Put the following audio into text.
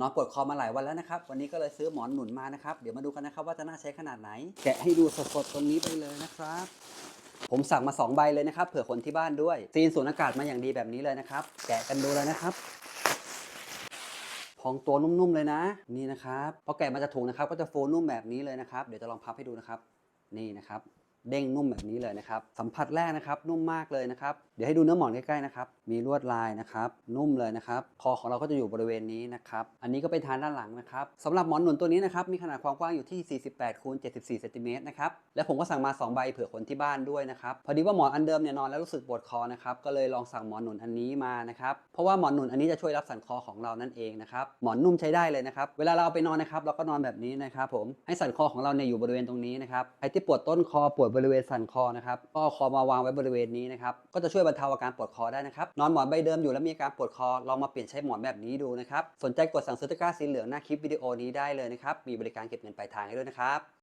นอนปวดคอมาหลายวันแล้วนะครับ วันนี้ก็เลยซื้อหมอนหนุนมานะครับ เดี๋ยวมาดูกันนะครับว่าจะน่าใช้ขนาดไหน แกะให้ดูสดๆตรงนี้ไปเลยนะครับ ผมสั่งมา 2 ใบเลยนะครับเผื่อคนที่บ้านด้วยซีนสูญอากาศมาอย่างดีแบบนี้เลยนะครับ แกะกันดูเลยนะครับพองตัวนุ่มๆเลยนะนี่นะครับพอแกะมาจากถุงนะครับ ก็จะฟูนุ่มแบบนี้เลยนะครับ เดี๋ยวจะลองพับให้ดูนะครับ นี่นะครับ เด้งนุ่มแบบนี้เลยนะครับ สัมผัสแรกนะครับ นุ่มมากเลยนะครับ เดี๋ยวให้ดูเนื้อหมอนใกล้ๆนะครับ มีลวดลายนะครับ นุ่มเลยนะครับ คอของเราก็จะอยู่บริเวณนี้นะครับ อันนี้ก็เป็นทานด้านหลังนะครับสำหรับหมอนหนุนตัวนี้นะครับ มีขนาดความกว้างอยู่ที่ 48คูณ74เซนติเมตรนะครับ และผมก็สั่งมา 2 ใบเผื่อคนที่บ้านด้วยนะครับ พอดีว่าหมอนอันเดิมเนี่ยนอนแล้วรู้สึกปวดคอนะครับ ก็เลยลองสั่งหมอนหนุนอันนี้มานะครับ เพราะว่าหมอนหนุนอันนี้จะช่วยรับสันคอของเรานั่นเองนะครับ หมอนนุ่มใช้ได้เลยนะครับ เวลาเราเอาไปนอนนะครับ เราก็นอนแบบนี้นะครับผม ให้สันคอของเราเนี่ยอยู่บริเวณตรงนี้นะครับใครที่ปวดต้นคอปวดบริเวณสันคอนะครับก็คอมาวางไว้บริเวณนี้นะครับก็จะช่วยบรรเทาอาการปวดคอได้นะครับนอนหมอนใบเดิมอยู่แล้วมีอาการปวดคอลองมาเปลี่ยนใช้หมอนแบบนี้ดูนะครับสนใจกดสั่งซื้อตะกร้าสีเหลืองหน้าคลิปวิดีโอนี้ได้เลยนะครับมีบริการเก็บเงินปลายทางให้ด้วยนะครับ